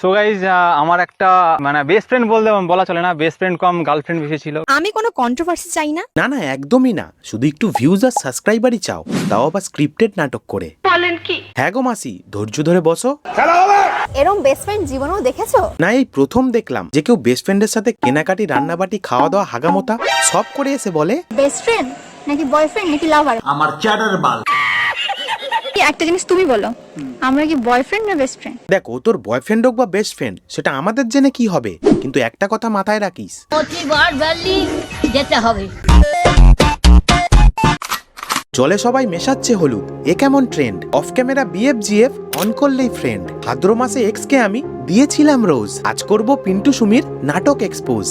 So guys আমার একটা মানে বেস্ট ফ্রেন্ড বলতে বলা চলে না বেস্ট ফ্রেন্ড কম গার্লফ্রেন্ড বেশি ছিল। আমি কোনো কন্ট্রোভার্সি চাই না। না না একদমই না। শুধু একটু ভিউজ আর সাবস্ক্রাইবারই চাও তাও আবার স্ক্রিপ্টেড নাটক করে। বলেন কি? হ্যাঁ গো মাসি ধৈর্য ধরে বসো। এরম বেস্ট ফ্রেন্ড জীবনেও দেখেছ? না এই প্রথম দেখলাম। যে কেউ বেস্ট ফ্রেন্ডের সাথে কেনাকাটি রান্নাবাটি খাওয়া দাওয়া হাগামোতা সব করে এসে বলে বেস্ট ফ্রেন্ড নাকি বয়ফ্রেন্ড নাকি লাভার আমার চ্যাটার বাল। একটা জিনিস তুমি বলো? আমরা কি বয়ফ্রেন্ড না বেস্ট ফ্রেন্ড দেখো তোর বয়ফ্রেন্ড হোক বা বেস্ট ফ্রেন্ড সেটা আমাদের জেনে কি হবে? কিন্তু একটা কথা মাথায় রাখিস। প্রতিবার ভ্যালি যেতে হবে। জলে সবাই মেশাচ্ছে হলুদ। এ কেমন trend off camera BF GF on করলেই ফ্রেন্ড ভাদ্র মাসে এক্স কে আমি? দিয়েছিলাম রোজ আজ করব পিন্টু সুমির নাটক এক্সপোজ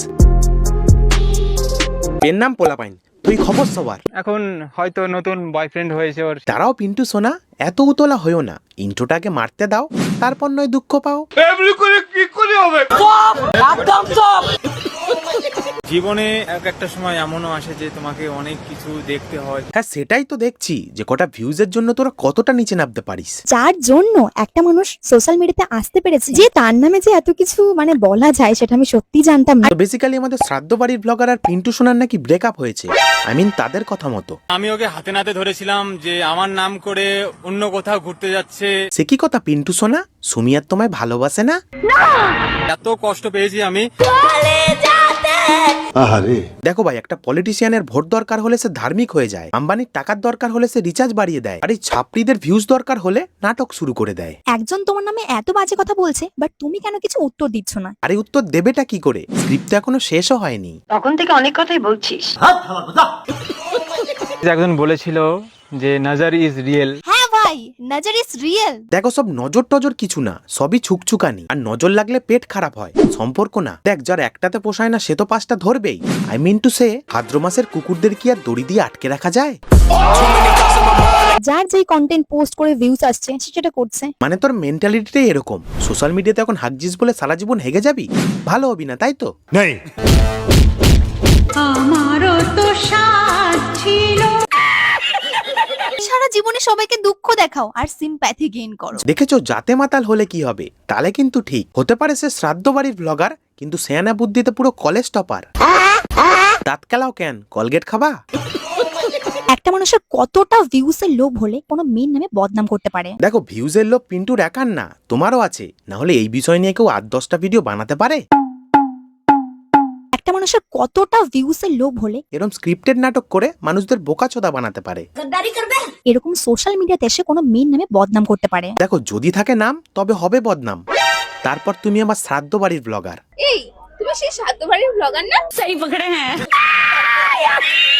পেন নাম পোলাপাইন। তুই খবর সবার। এখন হয়তো নতুন বয়ফ্রেন্ড হয়েছে ওর। তারাও পিন্টু সোনা এত উতলা হয়েও না। ইন্টুটাকে মারতে দাও তারপর নয় দুঃখ পাও। জীবনে এক একটা সময় এমনও আসে যে তোমাকে অনেক কিছু দেখতে হয়। হ্যাঁ সেটাই তো দেখছি যে কটা ভিউজের জন্য তোরা কতটা নিচে নামতে পারিস। যার জন্য একটা মানুষ সোশ্যাল মিডিয়াতে আসতে পেরেছে যে তার নামে যে এত কিছু মানে বলা যায় সেটা আমি সত্যি জানতাম না। তো বেসিক্যালি আমাদের শ্রাদ্ধ বাড়ির ব্লগার আর পিন্টু সোনার নাকি ব্রেকআপ হয়েছে। আই মিন তাদের কথা মতো। আমি ওকে হাতে নাতে ধরেছিলাম যে আমার নাম করে অন্য কোথাও ঘুরতে যাচ্ছে। সে কি কথা পিন্টু সোনা? সুমি আর তোমায় ভালোবাসে না? এত কষ্ট পেয়েছি আমি। দেখো ভাই একটা পলিটিশিয়ানের ভোট দরকার হলে সে ধার্মিক হয়ে যায় আম্বানির টাকার দরকার হলে সে রিচার্জ বাড়িয়ে দেয় আর এই ছাত্রীদের ভিউজ দরকার হলে নাটক শুরু করে দেয়। একজন তোমার নামে এত বাজে কথা বলছে বাট তুমি কেন কিছু উত্তর দিচ্ছ না? আরে উত্তর দেবেটা কি করে? স্ক্রিপ্ট তো এখনও শেষও হয়নি। তখন থেকে অনেক কথাই বলছিস। একজন বলেছিল যে নজর ইজ রিয়েল হ্যাঁ ভাই নজর ইজ রিয়েল দেখো সব নজর টজর কিছু না সবই ছুকছুকানি। আর নজর লাগলে পেট খারাপ হয় সম্পর্ক না। দেখ যার একটাতে পোষায় না সে তো পাঁচটা ধরবেই। আই মিন টু সে ভাদ্র মাসের কুকুরদের কি আর দড়ি দিয়ে আটকে রাখা যায়? যার যেই কন্টেন্ট পোস্ট করে ভিউজ আসছে সে সেটা করছে। মানে তোর মেন্টালিটিটাই এরকম। সোশ্যাল মিডিয়াতে এখন হাগজিস বলে সারা জীবন হেগে যাবি? ভালো হবি না তাই তো? সারা জীবনে সবাইকে দুঃখ দেখাও আর সিম্প্যাথি গেইন করো। দেখেছ জাতে মাতাল হলে কি হবে? তাহলে কিন্তু ঠিক। হতে পারে সে শ্রাদ্ধ বাড়ির ব্লগার কিন্তু সেয়ানা বুদ্ধিতে পুরো কলেজ টপার দাঁত কেলাও কেন? কলগেট খাবা? একটা মানুষের কতটা ভিউজ এর লোভ হলে কোনো মেয়ের নামে বদনাম করতে পারে? দেখো ভিউজের লোভ পিন্টুর একার না তোমারও আছে। না হলে এই বিষয় নিয়ে কেউ আট দশটা ভিডিও বানাতে পারে? একটা মানুষের কতটা ভিউস এর লোভ হলে এরকম স্ক্রিপ্টেড নাটক করে মানুষদের বোকাচোদা বানাতে পারে। এরকম সোশ্যাল মিডিয়াতে এসে কোনো মেয়ের নামে বদনাম করতে পারে। দেখো যদি থাকে নাম তবে হবে বদনাম। তারপর তুমি আমার শ্রাদ্ধ বাড়ির ব্লগার এই তুমি সেই সাধ্য ব্লগার না? সেই পকড়ে হ্যাঁ।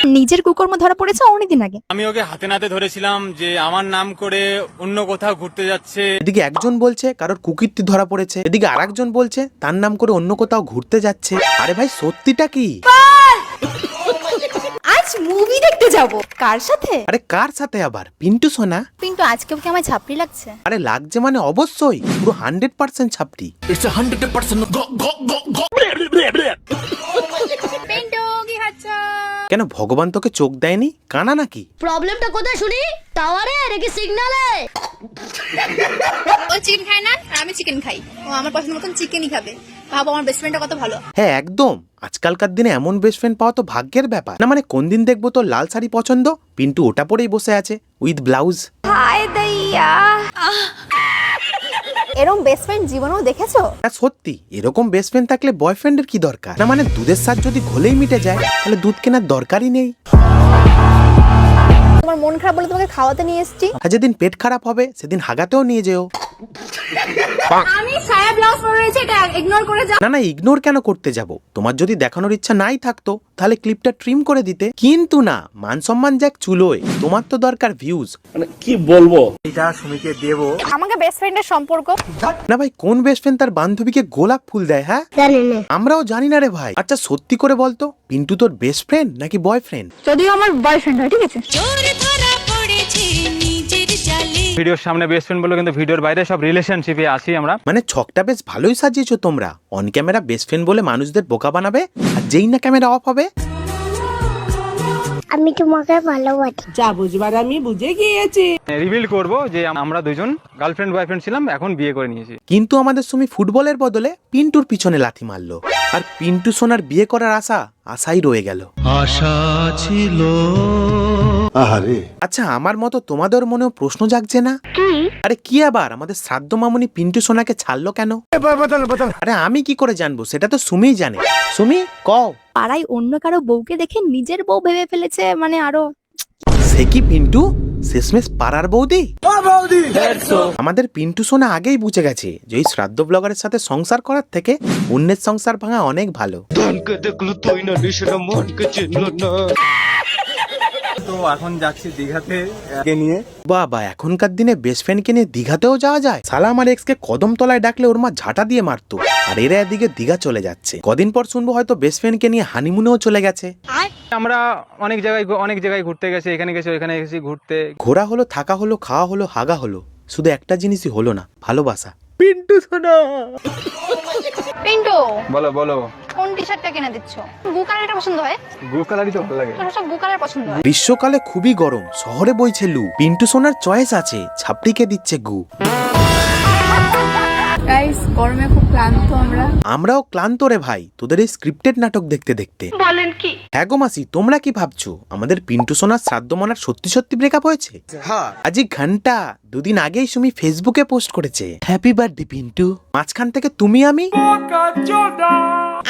নিজের কুকর্ম ধরা পড়েছে অনেকদিন আগে। আমি ওকে হাতে নাতে ধরেছিলাম যে আমার নাম করে অন্য কোথাও ঘুরতে যাচ্ছে। এদিকে একজন বলছে কারোর কুকীর্তি ধরা পড়েছে। এদিকে আরেকজন বলছে তার নাম করে অন্য কোথাও ঘুরতে যাচ্ছে। আরে ভাই সত্যিটা কি? আজ মুভি দেখতে যাব। কার সাথে? আরে কার সাথে আবার? পিন্টু সোনা? কিন্তু আজকেও কি আমার ছাপড়ি লাগছে। আরে লাগছে মানে অবশ্যই পুরো হান্ড্রেড পার্সেন্ট ছাপটি পেন্টো কেন ভগবান তোকে চোখ দেয়নি? কানা নাকি? প্রবলেমটা কোথায় শুনি? টাওয়ারে নাকি সিগনালে? ও চিকেন খায় না? আর আমি চিকেন খাই। ও আমার পছন্দ মতন চিকেনই খাবে। ভাবো আমার বেস্ট ফ্রেন্ডটা কত ভালো। হ্যাঁ একদম। আজকালকার দিনে এমন বেস্ট ফ্রেন্ড পাওয়া তো ভাগ্যের ব্যাপার। না মানে কোন দিন দেখব তোর লাল শাড়ি পছন্দ? পিন্টু ওটা পরেই বসে আছে উইথ ব্লাউজ হায় দইয়া এরম বেস্ট ফ্রেন্ড জীবনেও দেখেছ? না সত্যি এরকম বেস্ট ফ্রেন্ড থাকলে বয়ফ্রেন্ডের কি দরকার? না মানে দুধের স্বাদ যদি ঘোলেই মিটে যায় তাহলে দুধ কেনার দরকারই নেই। তোমার মন খারাপ বলে তোমাকে খাওয়াতে নিয়ে এসেছি। আর যেদিন পেট খারাপ হবে সেদিন হাগাতেও নিয়ে যেও। আমি সায়া ব্লাউজ পরে রয়েছে এটা ইগনোর করে যাও। না না ইগনোর কেন করতে যাব? তোমার যদি দেখানোর ইচ্ছা নাই থাকতো তাহলে ক্লিপটা ট্রিম করে দিতে। কিন্তু না মান সম্মান যাক চুলোয় তোমার তো দরকার ভিউজ এটা সুমিকে দেবো। আমাকে বেস্ট ফ্রেন্ডের সম্পর্ক। না ভাই কোন বেস্ট ফ্রেন্ড তার বান্ধবীকে গোলাপ ফুল দেয় হ্যাঁ? আমরাও জানি না রে ভাই। আচ্ছা সত্যি করে বলতো পিন্টু তোর বেস্ট ফ্রেন্ড নাকি বয়ফ্রেন্ড যদিও আমার বয়ফ্রেন্ড হয় ঠিক আছে? ভিডিওর সামনে বেস্ট ফ্রেন্ড বলে কিন্তু ভিডিওর বাইরে সব রিলেশনশিপে আসি আমরা। মানে ছকটা বেশ ভালোই সাজিয়েছো তোমরা। অন ক্যামেরা বেস্ট ফ্রেন্ড বলে মানুষদের বোকা বানাবে আর যেই না ক্যামেরা অফ হবে। আমি তোমাকে ভালোবাসি। যা বুঝবার আমি বুঝে গিয়েছি। রিভিল করব যে আমরা দুজন গার্লফ্রেন্ড বয়ফ্রেন্ড ছিলাম এখন বিয়ে করে নিয়েছি। কিন্তু আমাদের সুমি ফুটবলের বদলে পিন্টুর পিছনে লাথি মারলো। আর পিন্টু সোনার বিয়ে করার আশা আশাই রয়ে গেল। আহারে। আচ্ছা আমার মতো তোমাদের মনেও প্রশ্ন জাগছে না? আরে কি আবার? আমাদের শ্রাদ্ধ মামুনি পিন্টু সোনাকে ছাড়লো কেন? আরে আমি কি করে জানব? সেটা তো সুমিই জানে। সুমি কও। পাড়ায় অন্য কারও বউকে দেখে নিজের বউ ভেবে ফেলেছে মানে আরও সে কি পিন্টু? শেষমেশ পাড়ার বৌদি? আমাদের পিন্টু সোনা আগেই বুঝে গেছে যে এই শ্রাদ্ধ ব্লগারের সাথে সংসার করার থেকে অন্যের সংসার ভাঙা অনেক ভালো। তো এখন যাচ্ছি দীঘাতে নিয়ে। বাবা এখনকার দিনে বেস্ট ফ্রেন্ডকে নিয়ে দীঘাতেও যাওয়া যায়? সালা আমার এক্সকে কদম তলায় ডাকলে ওর মা ঝাঁটা দিয়ে মারতো। আর এরা এদিকে দীঘা চলে যাচ্ছে। কদিন পর শুনব হয়তো বেস্ট ফ্রেন্ডকে নিয়ে হানিমুনেও চলে গেছে। আমরা অনেক জায়গায় অনেক জায়গায় ঘুরতে গেছি এখানে গেছি ওইখানে গেছি ঘুরতে। ঘোরা হলো থাকা হলো খাওয়া হলো হাগা হলো। শুধু একটা জিনিসই হলো না ভালোবাসা। পিন্টু সোনা। পিন্টু বলো বলো। কোন টি শার্টটা কিনে দিচ্ছ? গু কালারটা পছন্দ হয়? গু কালারই তো ভালো লাগে। তোর সব গু কালার পছন্দ হয়। গ্রীষ্মকালে খুবই গরম শহরে বইছে লু। পিন্টু সোনার চয়েস আছে ছাপটিকে দিচ্ছে গু। গরমে খুব ক্লান্ত আমরা। আমরাও ক্লান্ত রে ভাই তোদের এই স্ক্রিপ্টেড নাটক দেখতে দেখতে। বলেন কি? হ্যাঁ গো মাসি তোমরা কি ভাবছ? আমাদের পিন্টু সোনার শ্রাদ্ধ মনার সত্যি সত্যি ব্রেকআপ হয়েছে? আজ ঘণ্টা দুদিন আগেই সুমি ফেসবুকে পোস্ট করেছে। Happy birthday Pintu. মাঝখান থেকে তুমি আমি?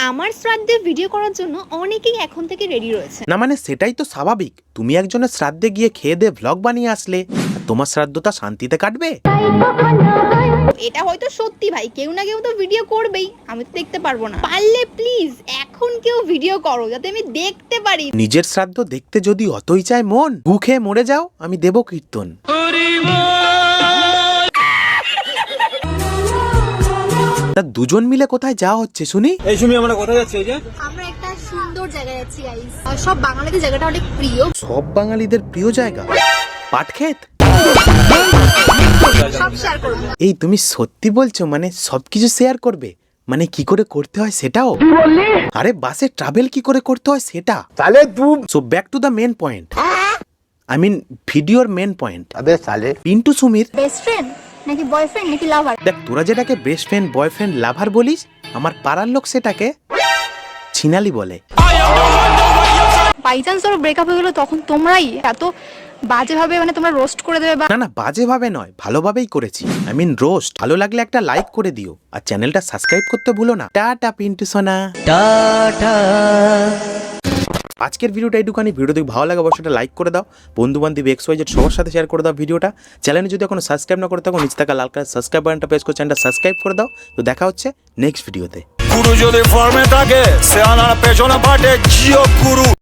আমার শ্রাদ্ধে ভিডিও করার জন্য অনেকেই এখন থেকে রেডি রয়েছে। না মানে সেটাই তো স্বাভাবিক। তুমি একজনের শ্রাদ্ধে গিয়ে খেয়ে দিয়ে ভ্লগ বানিয়ে আসলে। তোমার শ্রাদ্ধটা শান্তিতে কাটবে? এটা হয়তো সত্যি ভাই কেউ না কেউ তো ভিডিও করবেই আমি তো দেখতে পারব না। পারলে প্লিজ এখন কেউ ভিডিও করো যাতে আমি দেখতে পারি। নিজের শ্রাদ্ধ দেখতে যদি অতই চায় মন খেয়ে মরে যাও আমি দেব কীর্তন। তা দুজন মিলে কোথায় যাওয়া হচ্ছে শুনি? এই শুনি আমরা কোথায় যাচ্ছি এই যে? আমরা একটা সুন্দর জায়গায় যাচ্ছি গাইস সব বাঙালিদের জায়গাটা অনেক প্রিয়। সব বাঙালিদের প্রিয় জায়গা? পাটক্ষেত? এই তুমি সত্যি বলছো মানে সবকিছু শেয়ার করবে? মানে কি করে করতে হয় সেটাও? আরে বাসে ট্রাভেল কি করে করতে হয় সেটা? তাহলে so back to the main point I mean ভিডিওর মেন পয়েন্ট আবে সালে পিন্টু সুমির বেস্ট ফ্রেন্ড নাকি বয়ফ্রেন্ড নাকি লাভার দেখ তোরা যেটাকে বেস্ট ফ্রেন্ড বয়ফ্রেন্ড লাভার বলিস আমার পাড়ার লোক সেটাকে ছিনালি বলে। বাই চান্স ওর ব্রেকআপ হয়ে গেলো তখন তোমরাই এত বাজেভাবে মানে তোমরা রোস্ট করে দেবে বা না না বাজেভাবে নয় ভালোভাবেই করেছি। আই মিন রোস্ট ভালো লাগলে একটা লাইক করে দিও। আর চ্যানেলটা সাবস্ক্রাইব করতে ভুলো না। টাটা পিন্টু সোনা। আজকের ভিডিওটা এইটুখানি। ভিডিও দেখে ভালো লাগে অবশ্যই লাইক করে দাও। বন্ধু বান্ধব এক্স ওয়াই জেড সবার সাথে শেয়ার করে দাও ভিডিওটা চ্যানেলে যদি এখনও সাবস্ক্রাইব না করে থাকো নিচে থাকা লাল কালার সাবস্ক্রাইব বাটনটা প্রেস করে চ্যানেলটা সাবস্ক্রাইব করে দাও। তো দেখা হচ্ছে নেক্সট ভিডিওতে গুরু যদি ফর্মে থাকে সে আনার পেছনে পাঠে জিও গুরু।